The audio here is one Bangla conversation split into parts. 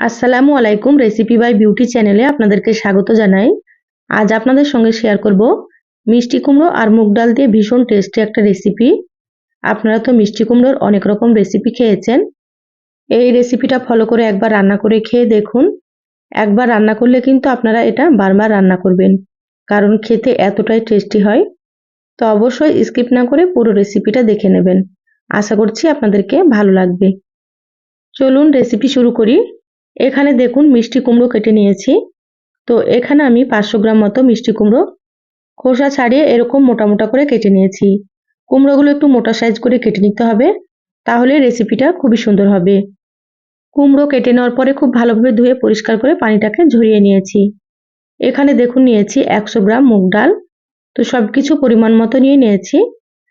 আসসালামু আলাইকুম রেসিপি বাই বিউটি চ্যানেলে আপনাদেরকে স্বাগত জানাই। আজ আপনাদের সঙ্গে শেয়ার করব মিষ্টি কুমড়ো আর মুগ ডাল দিয়ে ভীষণ টেস্টি একটা রেসিপি আপনারা তো মিষ্টি কুমড়োর অনেক রকম রেসিপি খেয়েছেন। এই রেসিপিটা ফলো করে একবার রান্না করে খেয়ে দেখুন। একবার রান্না করলে কিন্তু আপনারা এটা বারবার রান্না করবেন, কারণ খেতে এতটাই টেস্টি হয়। তো অবশ্যই স্কিপ না করে পুরো রেসিপিটা দেখে নেবেন। আশা করছি আপনাদেরকে ভালো লাগবে। চলুন রেসিপি শুরু করি। এখানে দেখুন মিষ্টি কুমড়ো কেটে নিয়েছি। তো এখানে আমি পাঁচশো গ্রাম মতো মিষ্টি কুমড়ো খোসা ছাড়িয়ে এরকম মোটা মোটা করে কেটে নিয়েছি। কুমড়োগুলো একটু মোটা সাইজ করে কেটে নিতে হবে, তাহলে রেসিপিটা খুবই সুন্দর হবে। কুমড়ো কেটে নেওয়ার পরে খুব ভালোভাবে ধুয়ে পরিষ্কার করে পানিটাকে ঝরিয়ে নিয়েছি। এখানে দেখুন নিয়েছি একশো গ্রাম মুগ ডাল। তো সব কিছু পরিমাণ মতো নিয়ে নিয়েছি।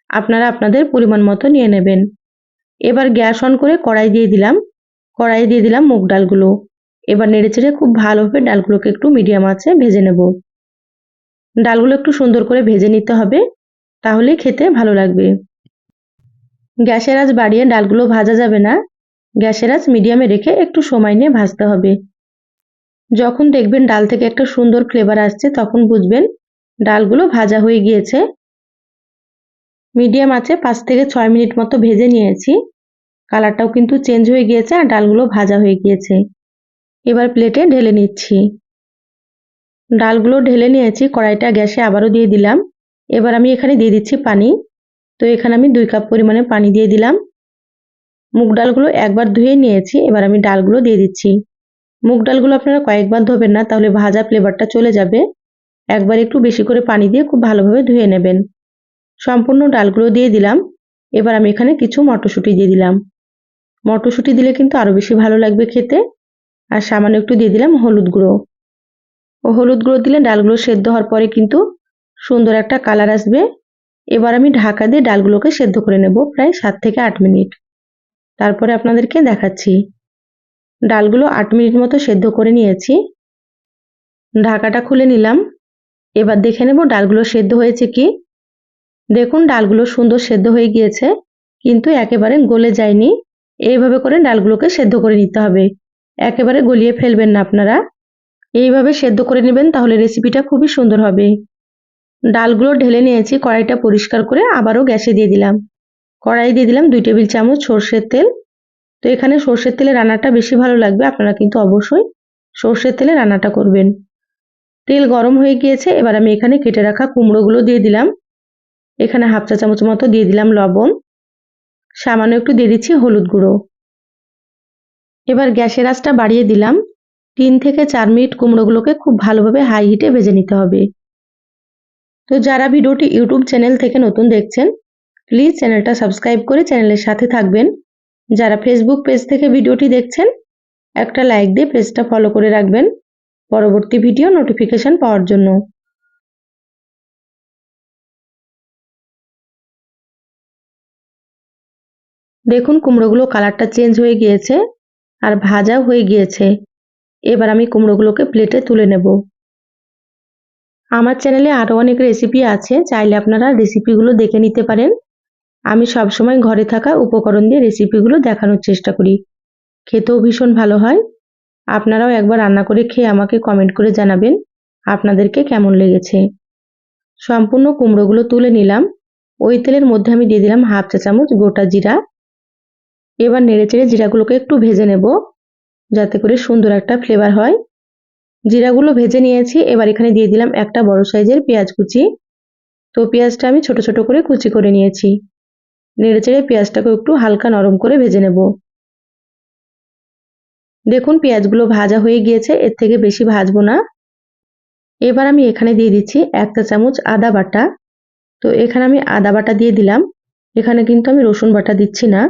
আপনারা আপনাদের পরিমাণ মতো নিয়ে নেবেন। এবার গ্যাস অন করে কড়াই দিয়ে দিলাম। কড়াই দিয়ে দিলাম মুগ ডালগুলো। এবার নেড়ে চেড়ে খুব ভালোভাবে ডালগুলোকে একটু মিডিয়াম আছে ভেজে নেব। ডালগুলো একটু সুন্দর করে ভেজে নিতে হবে তাহলে খেতে ভালো লাগবে। গ্যাসের আঁচ বাড়িয়ে ডালগুলো ভাজা যাবে না। গ্যাসের আঁচ মিডিয়ামে রেখে একটু সময় নিয়ে ভাজতে হবে। যখন দেখবেন ডাল থেকে একটা সুন্দর ফ্লেভার আসছে, তখন বুঝবেন ডালগুলো ভাজা হয়ে গিয়েছে। মিডিয়াম আছে পাঁচ থেকে ছয় মিনিট মতো ভেজে নিয়েছি। কালারটাও কিন্তু চেঞ্জ হয়ে গিয়েছে আর ডালগুলো ভাজা হয়ে গিয়েছে। এবার প্লেটে ঢেলে নিচ্ছি। ডালগুলো ঢেলে নিয়েছি, কড়াইটা গ্যাসে আবারও দিয়ে দিলাম। এবার আমি এখানে দিয়ে দিচ্ছি পানি। তো এখানে আমি দুই কাপ পরিমাণে পানি দিয়ে দিলাম। মুগ ডালগুলো একবার ধুয়ে নিয়েছি, এবার আমি ডালগুলো দিয়ে দিচ্ছি। মুগ ডালগুলো আপনারা কয়েকবার ধোবেন না, তাহলে ভাজা ফ্লেভারটা চলে যাবে। একবার একটু বেশি করে পানি দিয়ে খুব ভালোভাবে ধুয়ে নেবেন। সম্পূর্ণ ডালগুলো দিয়ে দিলাম। এবার আমি এখানে কিছু মটরশুঁটি দিয়ে দিলাম। মটরশুঁটি দিলে কিন্তু আরও বেশি ভালো লাগবে খেতে। আর সামান্য একটু দিয়ে দিলাম হলুদ গুঁড়ো। ও হলুদ গুঁড়ো দিলে ডালগুলো সেদ্ধ হওয়ার পরে কিন্তু সুন্দর একটা কালার আসবে। এবার আমি ঢাকা দিয়ে ডালগুলোকে সেদ্ধ করে নেব প্রায় সাত থেকে আট মিনিট। তারপরে আপনাদেরকে দেখাচ্ছি। ডালগুলো আট মিনিট মতো সেদ্ধ করে নিয়েছি। ঢাকাটা খুলে নিলাম। এবার দেখে নেব ডালগুলো সেদ্ধ হয়েছে কি। দেখুন, ডালগুলো সুন্দর সেদ্ধ হয়ে গিয়েছে, কিন্তু একেবারে গলে যায়নি। এইভাবে করে ডালগুলোকে সেদ্ধ করে নিতে হবে। একেবারে গলিয়ে ফেলবেন না আপনারা। এইভাবে সেদ্ধ করে নেবেন তাহলে রেসিপিটা খুবই সুন্দর হবে। ডালগুলো ঢেলে নিয়েছি, কড়াইটা পরিষ্কার করে আবারও গ্যাসে দিয়ে দিলাম। কড়াই দিয়ে দিলাম দুই টেবিল চামচ সর্ষের তেল। তো এখানে সর্ষের তেলে রান্নাটা বেশি ভালো লাগবে, আপনারা কিন্তু অবশ্যই সর্ষের তেলে রান্নাটা করবেন। তেল গরম হয়ে গিয়েছে, এবার আমি এখানে কেটে রাখা কুমড়োগুলো দিয়ে দিলাম। এখানে হাফ চা চামচ মতো দিয়ে দিলাম লবণ। সামান্য একটু দিয়ে দিচ্ছি হলুদ গুঁড়ো। এবার গ্যাসের আঁচটা বাড়িয়ে দিলাম। তিন থেকে চার মিনিট কুমড়োগুলোকে খুব ভালোভাবে হাই হিটে ভেজে নিতে হবে। তো যারা ভিডিওটি ইউটিউব চ্যানেল থেকে নতুন দেখছেন প্লিজ চ্যানেলটা সাবস্ক্রাইব করে চ্যানেলের সাথে থাকবেন। যারা ফেসবুক পেজ থেকে ভিডিওটি দেখছেন, একটা লাইক দিয়ে পেজটা ফলো করে রাখবেন। পরবর্তী ভিডিও নোটিফিকেশন পাওয়ার জন্য। দেখুন কুমড়োগুলো কালারটা চেঞ্জ হয়ে গিয়েছে আর ভাজা হয়ে গিয়েছে। এবার আমি কুমড়োগুলোকে প্লেটে তুলে নেব। আমার চ্যানেলে আরও অনেক রেসিপি আছে, চাইলে আপনারা রেসিপিগুলো দেখে নিতে পারেন। আমি সবসময় ঘরে থাকা উপকরণ দিয়ে রেসিপিগুলো দেখানোর চেষ্টা করি। খেতেও ভীষণ ভালো হয়। আপনারাও একবার রান্না করে খেয়ে আমাকে কমেন্ট করে জানাবেন আপনাদেরকে কেমন লেগেছে। সম্পূর্ণ কুমড়োগুলো তুলে নিলাম। ওই তেলের মধ্যে আমি দিয়ে দিলাম হাফ চা চামচ গোটা জিরা। এবার নেড়ে চেড়ে জিরাগুলোকে একটু ভেজে নেব, যাতে করে সুন্দর একটা ফ্লেভার হয়। জিরাগুলো ভেজে নিয়েছি, এবার এখানে দিয়ে দিলাম একটা বড় সাইজের পেঁয়াজ কুচি। তো পেঁয়াজটা আমি ছোট ছোট করে কুচি করে নিয়েছি। নেড়ে চেড়ে পেঁয়াজটাকে একটু হালকা নরম করে ভেজে নেব। দেখুন পেঁয়াজগুলো ভাজা হয়ে গিয়েছে, এর থেকে বেশি ভাজবো না। এবার আমি এখানে দিয়ে দিচ্ছি একটা চামচ আদা বাটা। তো এখানে আমি আদা বাটা দিয়ে দিলাম। এখানে কিন্তু আমি রসুন বাটা দিচ্ছি না।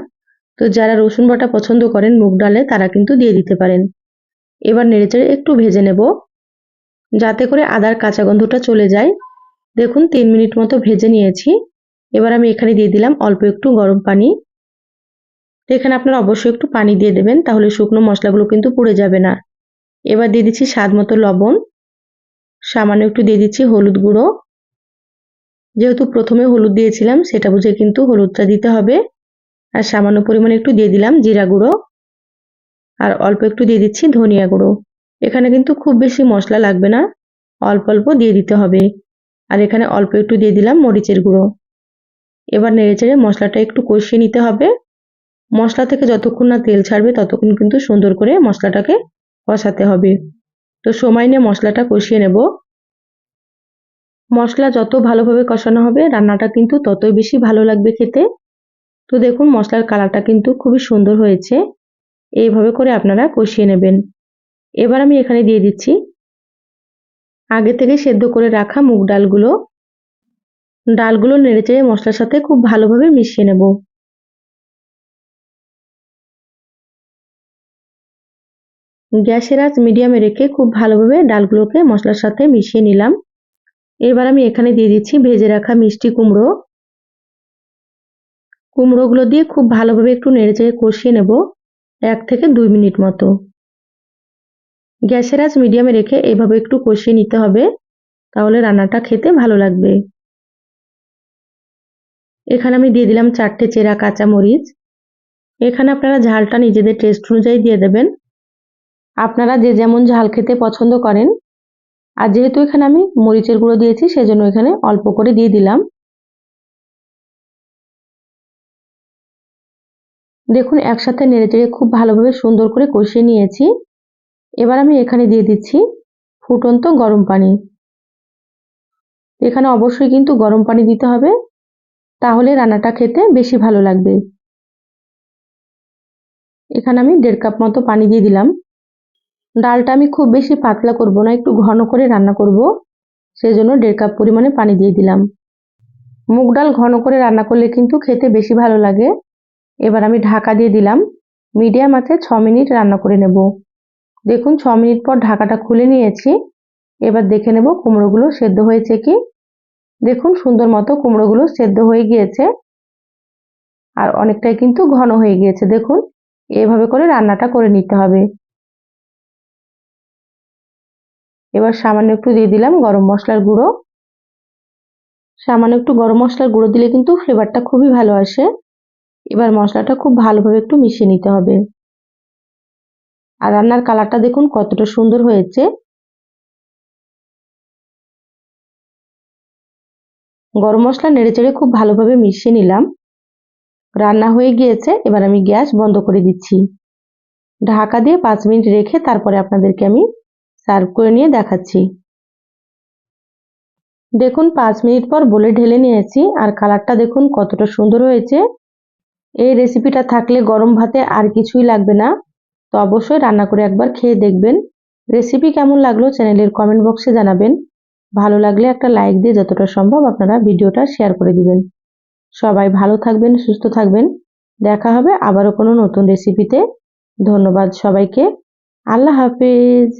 তো যারা রসুন বাটা পছন্দ করেন মুগ ডালে, তারা কিন্তু দিয়ে দিতে পারেন। এবার নেড়েচেড়ে একটু ভেজে নেব। যাতে করে আদার কাঁচা গন্ধটা চলে যায়। দেখুন, তিন মিনিট মতো ভেজে নিয়েছি। এবার আমি এখানে দিয়ে দিলাম অল্প একটু গরম পানি। এখানে আপনারা অবশ্যই একটু পানি দিয়ে দেবেন, তাহলে শুকনো মশলাগুলো কিন্তু পুড়ে যাবে না। এবার দিয়ে দিচ্ছি স্বাদ মতো লবণ। সামান্য একটু দিয়ে দিচ্ছি হলুদ গুঁড়ো। যেহেতু প্রথমে হলুদ দিয়েছিলাম, সেটা বুঝে কিন্তু হলুদটা দিতে হবে। আর সামান্য পরিমাণে একটু দিয়ে দিলাম জিরা গুঁড়ো। আর অল্প একটু দিয়ে দিচ্ছি ধনিয়া গুঁড়ো। এখানে কিন্তু খুব বেশি মশলা লাগবে না, অল্প অল্প দিয়ে দিতে হবে। আর এখানে অল্প একটু দিয়ে দিলাম মরিচের গুঁড়ো। এবার নেড়েচেড়ে মশলাটা একটু কষিয়ে নিতে হবে। মশলা থেকে যতক্ষণ না তেল ছাড়বে ততক্ষণ কিন্তু সুন্দর করে মশলাটাকে কষাতে হবে। তো সময় নিয়ে মশলাটা কষিয়ে নেব। মশলা যত ভালোভাবে কষানো হবে, রান্নাটা কিন্তু ততই বেশি ভালো লাগবে খেতে। তো দেখুন, মশলার কালারটা কিন্তু খুবই সুন্দর হয়েছে। এইভাবে করে আপনারা কষিয়ে নেবেন। এবার আমি এখানে দিয়ে দিচ্ছি আগে থেকে সেদ্ধ করে রাখা মুগ ডালগুলো। ডালগুলো নেড়ে নেড়েচেড়ে মশলার সাথে খুব ভালোভাবে মিশিয়ে নেব। গ্যাসের আঁচ মিডিয়ামে রেখে খুব ভালোভাবে ডালগুলোকে মশলার সাথে মিশিয়ে নিলাম। এবার আমি এখানে দিয়ে দিচ্ছি ভেজে রাখা মিষ্টি কুমড়ো। কুমড়োগুলো দিয়ে খুব ভালোভাবে একটু নেড়ে নেড়েচেড়ে কষিয়ে নেব এক থেকে দুই মিনিট মতো। গ্যাসের আঁচ মিডিয়ামে রেখে এভাবে একটু কষিয়ে নিতে হবে, তাহলে রান্নাটা খেতে ভালো লাগবে। এখানে আমি দিয়ে দিলাম চারটে চেরা কাঁচা মরিচ এখানে আপনারা ঝালটা নিজেদের টেস্ট অনুযায়ী দিয়ে দেবেন। আপনারা যে যেমন ঝাল খেতে পছন্দ করেন, আর যেহেতু এখানে আমি মরিচের গুঁড়ো দিয়েছি, সেজন্য এখানে অল্প করে দিয়ে দিলাম। দেখুন, একসাথে নেড়েচেড়ে খুব ভালোভাবে সুন্দর করে কষিয়ে নিয়েছি। এবার আমি এখানে দিয়ে দিচ্ছি ফুটন্ত গরম পানি। এখানে অবশ্যই কিন্তু গরম পানি দিতে হবে, তাহলে রান্নাটা খেতে বেশি ভালো লাগবে। এখানে আমি দেড় কাপ মতো পানি দিয়ে দিলাম। ডালটা আমি খুব বেশি পাতলা করব না, একটু ঘন করে রান্না করব সেই জন্য দেড় কাপ পরিমাণে পানি দিয়ে দিলাম। মুগ ডাল ঘন করে রান্না করলে কিন্তু খেতে বেশি ভালো লাগে। এবার আমি ঢাকা দিয়ে দিলাম। মিডিয়াম আছে ছ মিনিট রান্না করে নেব। দেখুন, ছ মিনিট পর ঢাকাটা খুলে নিয়েছি। এবার দেখে নেব কুমড়োগুলো সেদ্ধ হয়েছে কি। দেখুন, সুন্দর মতো কুমড়োগুলো সেদ্ধ হয়ে গিয়েছে। আর অনেকটাই কিন্তু ঘন হয়ে গিয়েছে। দেখুন, এভাবে করে রান্নাটা করে নিতে হবে। এবার সামান্য একটু দিয়ে দিলাম গরম মশলার গুঁড়ো। সামান্য একটু গরম মশলার গুঁড়ো দিলে কিন্তু ফ্লেভারটা খুবই ভালো আসে। এবার মশলাটা খুব ভালোভাবে একটু মিশিয়ে নিতে হবে। আর রান্নার কালারটা দেখুন কতটা সুন্দর হয়েছে। গরম মশলা নেড়েচেড়ে খুব ভালোভাবে মিশিয়ে নিলাম। রান্না হয়ে গিয়েছে, এবার আমি গ্যাস বন্ধ করে দিচ্ছি। ঢাকা দিয়ে পাঁচ মিনিট রেখে তারপরে আপনাদেরকে আমি সার্ভ করে নিয়ে দেখাচ্ছি। দেখুন পাঁচ মিনিট পর বলে ঢেলে নিয়েছি, আর কালারটা দেখুন কতটা সুন্দর হয়েছে। এই রেসিপিটা থাকলে গরম ভাতে আর কিছুই লাগবে না। তো অবশ্যই রান্না করে একবার খেয়ে দেখবেন। রেসিপি কেমন লাগল চ্যানেলের কমেন্ট বক্সে জানাবেন। ভালো লাগলে একটা লাইক দিয়ে যতটা সম্ভব আপনারা ভিডিওটা শেয়ার করে দিবেন। সবাই ভালো থাকবেন, সুস্থ থাকবেন। দেখা হবে আবারও কোনো নতুন রেসিপিতে ধন্যবাদ সবাইকে। আল্লাহ হাফেজ।